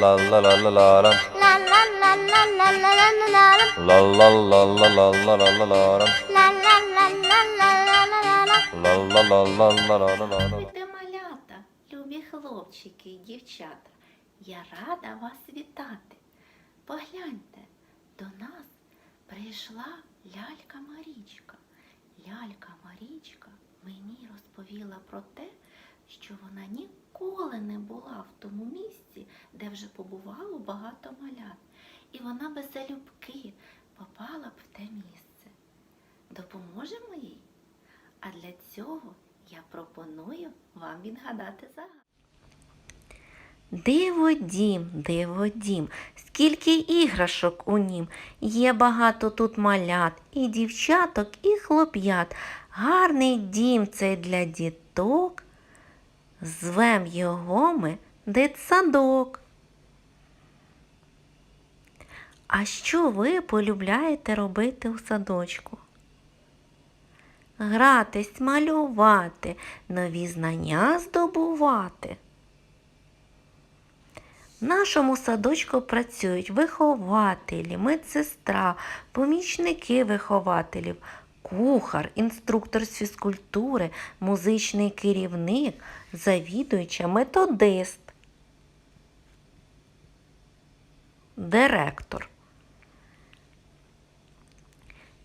la la la la la la. La la la la la la la la la la. La la la la la малята, любі хлопчики і дівчата, я рада вас вітати. Погляньте, до нас прийшла лялька Марічка. Лялька Марічка мені розповіла про те, що вона ніколи не була в тому місці, де вже побувало багато малят. І вона без залюбки попала б в те місце. Допоможемо їй? А для цього я пропоную вам відгадати загадку. Диво дім, диво дім, скільки іграшок у нім. Є багато тут малят, і дівчаток, і хлоп'ят. Гарний дім цей для діток. Звем його ми дитсадок. А що ви полюбляєте робити у садочку? гратись, малювати, нові знання здобувати. В нашому садочку працюють вихователі, медсестра, помічники вихователів, кухар, інструктор з фізкультури, музичний керівник, завідуюча, методист, директор.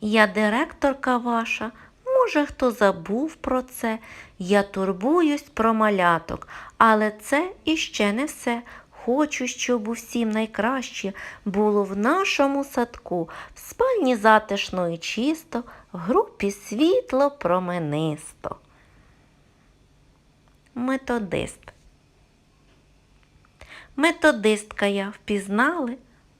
Я директорка ваша, може, хто забув про це. Я турбуюсь про маляток, але це іще не все. Хочу, щоб усім найкраще було в нашому садку, в спальні затишно і чисто, в групі світло променисто. Методист. Методистка я впізнали,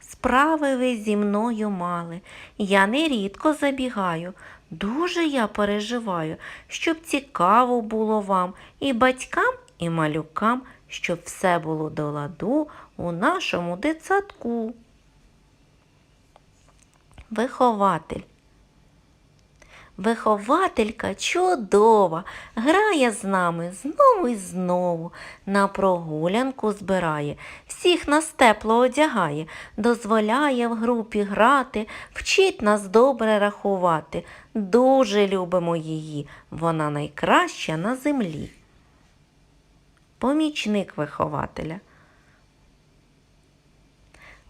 справи ви зі мною мали. Я нерідко забігаю, дуже я переживаю, щоб цікаво було вам і батькам, і малюкам, щоб все було до ладу у нашому дитсадку. Вихователь. Вихователька чудова, грає з нами знову і знову, на прогулянку збирає, всіх нас тепло одягає, дозволяє в групі грати, вчить нас добре рахувати. Дуже любимо її, вона найкраща на землі. Помічник вихователя.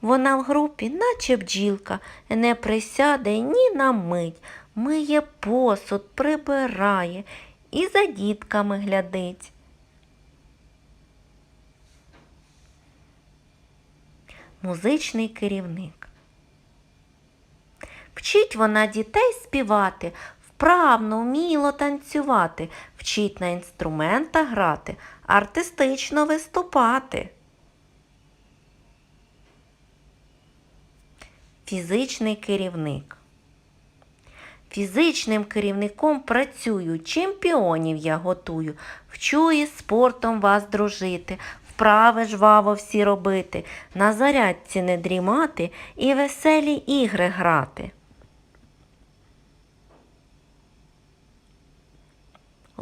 Вона в групі, наче бджілка, не присяде ні на мить, миє посуд, прибирає і за дітками глядить. Музичний керівник. Вчить вона дітей співати, вправно, вміло танцювати, вчить на інструментах грати, артистично виступати. Фізичний керівник. Фізичним керівником працюю, чемпіонів я готую, вчу із спортом вас дружити, вправи жваво всі робити, на зарядці не дрімати і веселі ігри грати.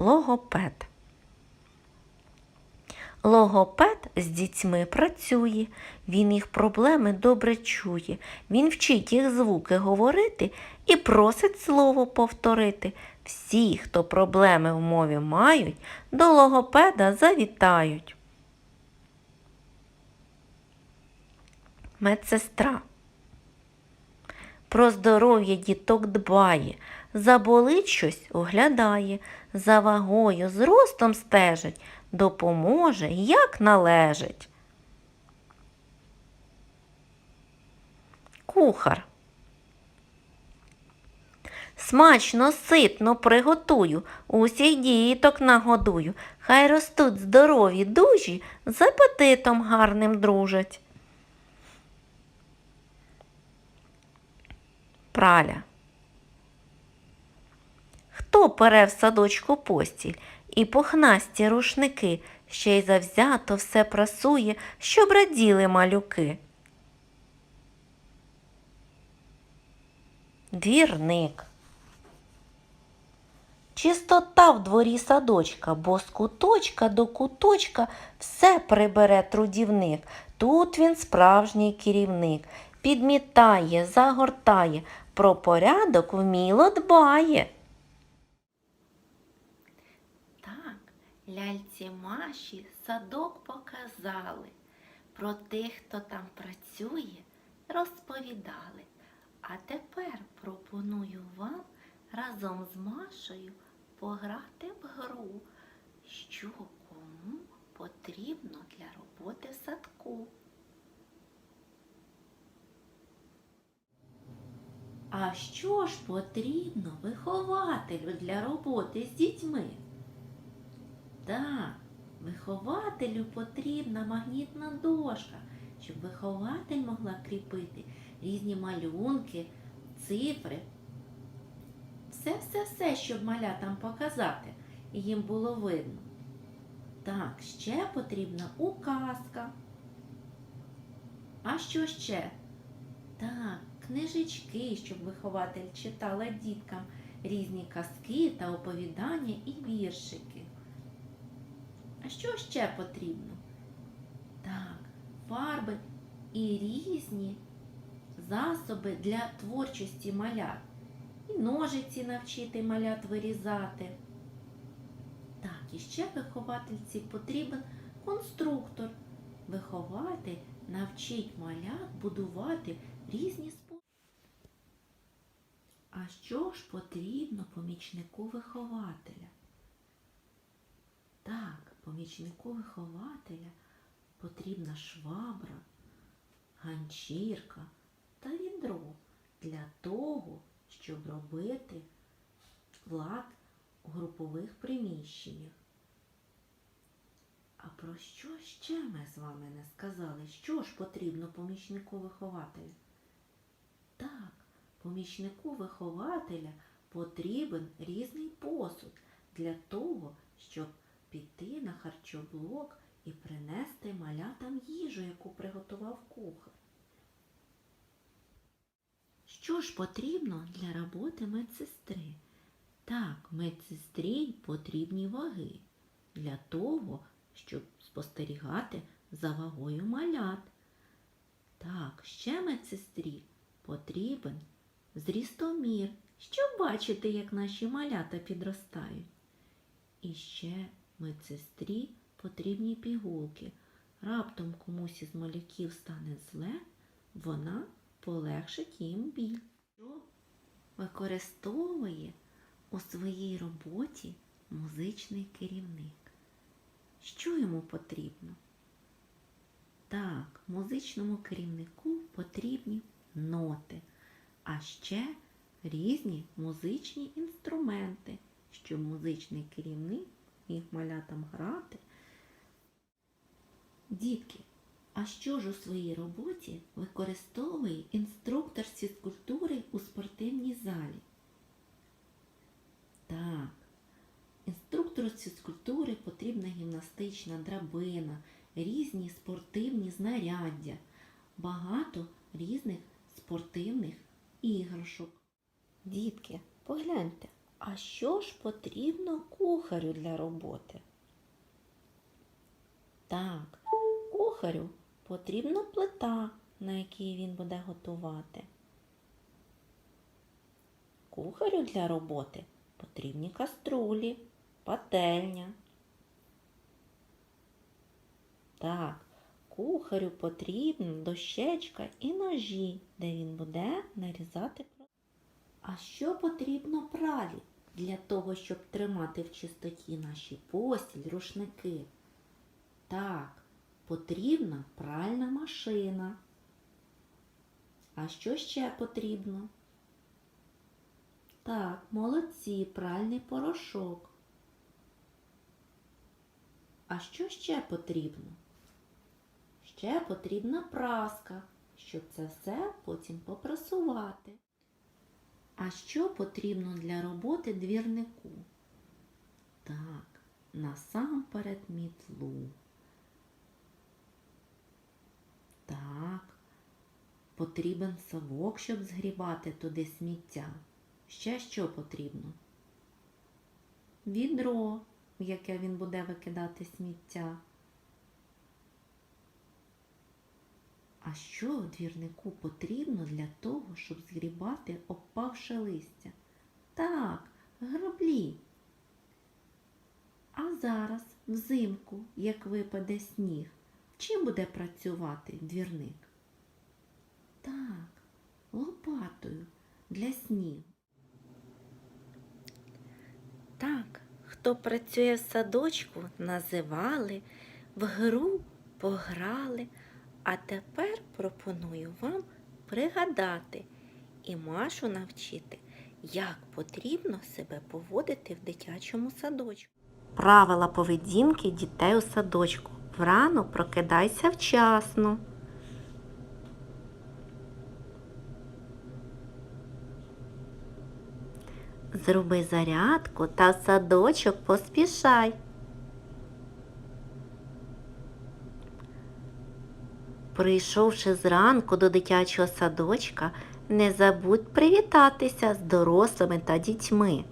Логопед. Логопед з дітьми працює, він їх проблеми добре чує, він вчить їх звуки говорити і просить слово повторити. Всі, хто проблеми в мові мають, до логопеда завітають. Медсестра. Про здоров'я діток дбає, заболить щось оглядає, за вагою, зростом стежить, допоможе, як належить. Кухар. Смачно, ситно приготую, усіх діток нагодую, хай ростуть здорові дужі, з апетитом гарним дружать. Праля. Хто пере в садочку постіль і пухнасті рушники, ще й завзято все прасує, щоб раділи малюки. Двірник. Чистота в дворі садочка, бо з куточка до куточка все прибере трудівник. Тут він справжній керівник. Підмітає, загортає, про порядок вміло дбає. Так, ляльці Маші садок показали. Про тих, хто там працює, розповідали. А тепер пропоную вам разом з Машею пограти в гру, що кому потрібно для роботи в садку. А що ж потрібно вихователю для роботи з дітьми? Так, вихователю потрібна магнітна дошка, щоб вихователь могла кріпити різні малюнки, цифри. Все-все-все, щоб малятам показати, і їм було видно. Так, ще потрібна указка. А що ще? Так, книжечки, щоб вихователь читала діткам різні казки та оповідання і віршики. А що ще потрібно? Так, фарби і різні засоби для творчості малят. І ножиці навчити малят вирізати. Так, і ще виховательці потрібен конструктор. Вихователь навчить малят будувати різні способи. А що ж потрібно помічнику вихователя? Так, помічнику вихователя потрібна швабра, ганчірка та відро для того, щоб робити лад у групових приміщеннях. А про що ще ми з вами не сказали? Що ж потрібно помічнику вихователя? Так, помічнику вихователя потрібен різний посуд для того, щоб піти на харчоблок і принести малятам їжу, яку приготував кухар. Що ж потрібно для роботи медсестри? Так, медсестрі потрібні ваги для того, щоб спостерігати за вагою малят. Так, ще медсестрі потрібен зрістомір, щоб бачити, як наші малята підростають. І ще медсестрі потрібні пігулки. Раптом комусь із малюків стане зле, вона полегшить їм біль. Що використовує у своїй роботі музичний керівник? Що йому потрібно? Так, музичному керівнику потрібні ноти, а ще різні музичні інструменти, щоб музичний керівник міг малятам грати. Дітки, а що ж у своїй роботі використовує інструктор з фізкультури у спортивній залі? Так, інструктору з фізкультури потрібна гімнастична драбина, різні спортивні знаряддя, багато різних спортивних іграшок. Дітки, погляньте, а що ж потрібно кухарю для роботи? Так, кухарю потрібна плита, на якій він буде готувати. Кухарю для роботи потрібні каструлі, пательня. Так, кухарю потрібна дощечка і ножі, де він буде нарізати. А що потрібно пралі для того, щоб тримати в чистоті наші постіль, рушники? Так, потрібна пральна машина. А що ще потрібно? Так, молодці, пральний порошок. А що ще потрібно? Ще потрібна праска, щоб це все потім попрасувати. А що потрібно для роботи двірнику? Так, насамперед мітлу. Так, потрібен совок, щоб згрібати туди сміття. Ще що потрібно? відро, в яке він буде викидати сміття. А що двірнику потрібно для того, щоб згрібати опавше листя? Так, граблі. А зараз, взимку, як випаде сніг, чим буде працювати двірник? Так, лопатою для снігу. Так, хто працює в садочку, називали, в гру пограли. А тепер пропоную вам пригадати і Машу навчити, як потрібно себе поводити в дитячому садочку. Правила поведінки дітей у садочку. Врано прокидайся вчасно. Зроби зарядку та в садочок поспішай. Прийшовши зранку до дитячого садочка, не забудь привітатися з дорослими та дітьми.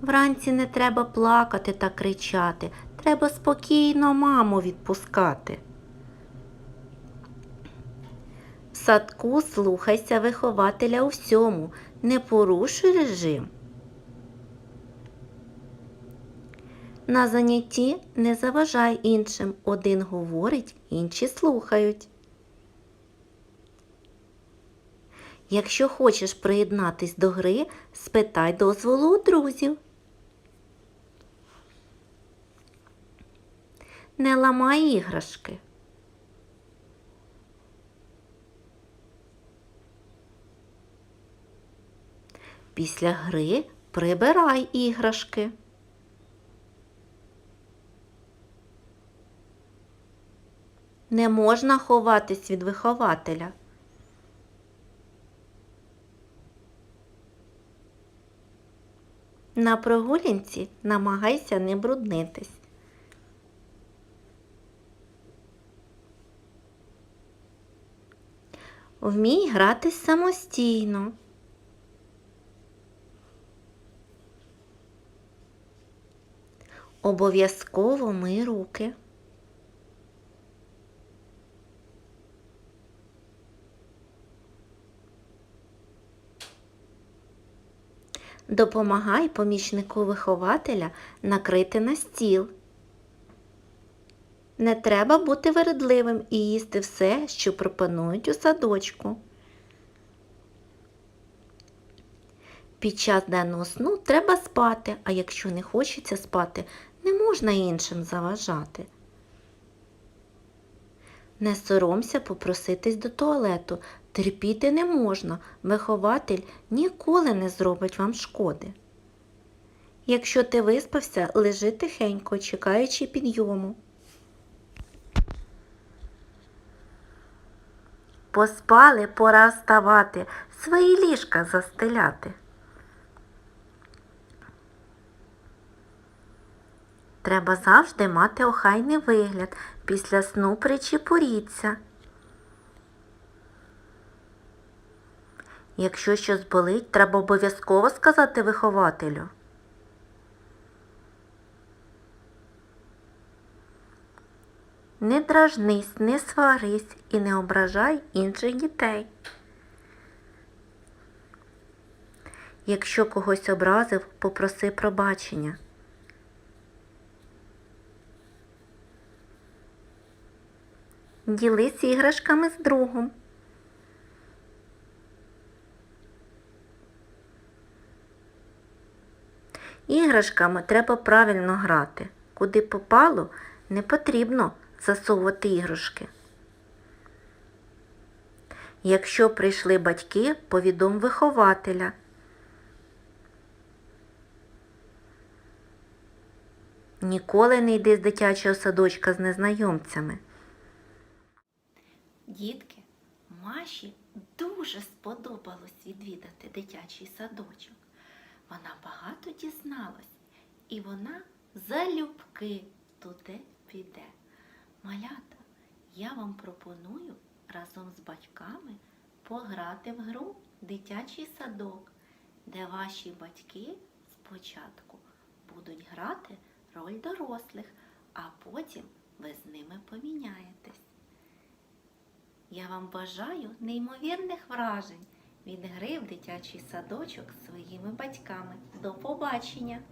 Вранці не треба плакати та кричати, треба спокійно маму відпускати. В садку слухайся вихователя у всьому, не порушуй режим. На занятті не заважай іншим. Один говорить, інші слухають. Якщо хочеш приєднатись до гри, спитай дозволу у друзів. Не ламай іграшки. Після гри прибирай іграшки. Не можна ховатись від вихователя. На прогулянці намагайся не бруднитись. Вмій гратись самостійно. Обов'язково мий руки. Допомагай помічнику вихователя накрити на стіл. Не треба бути вередливим і їсти все, що пропонують у садочку. Під час денного сну треба спати, а якщо не хочеться спати, не можна іншим заважати. Не соромся попроситись до туалету. Терпіти не можна, вихователь ніколи не зробить вам шкоди. Якщо ти виспався, лежи тихенько, чекаючи підйому. Поспали, пора вставати, свої ліжка застеляти. Треба завжди мати охайний вигляд, після сну причепуріться. Якщо щось болить, треба обов'язково сказати вихователю. Не дражнись, не сварись і не ображай інших дітей. Якщо когось образив, попроси пробачення. Ділись іграшками з другом. Іграшками треба правильно грати. Куди попало, не потрібно засовувати іграшки. Якщо прийшли батьки, повідом вихователя. Ніколи не йди з дитячого садочка з незнайомцями. Дітки, Маші дуже сподобалось відвідати дитячий садочок. Вона багато дізналась, і вона залюбки туди піде. Малята, я вам пропоную разом з батьками пограти в гру дитячий садок, де ваші батьки спочатку будуть грати роль дорослих, а потім ви з ними поміняєтесь. Я вам бажаю неймовірних вражень від гри в дитячий садочок своїми батьками. До побачення!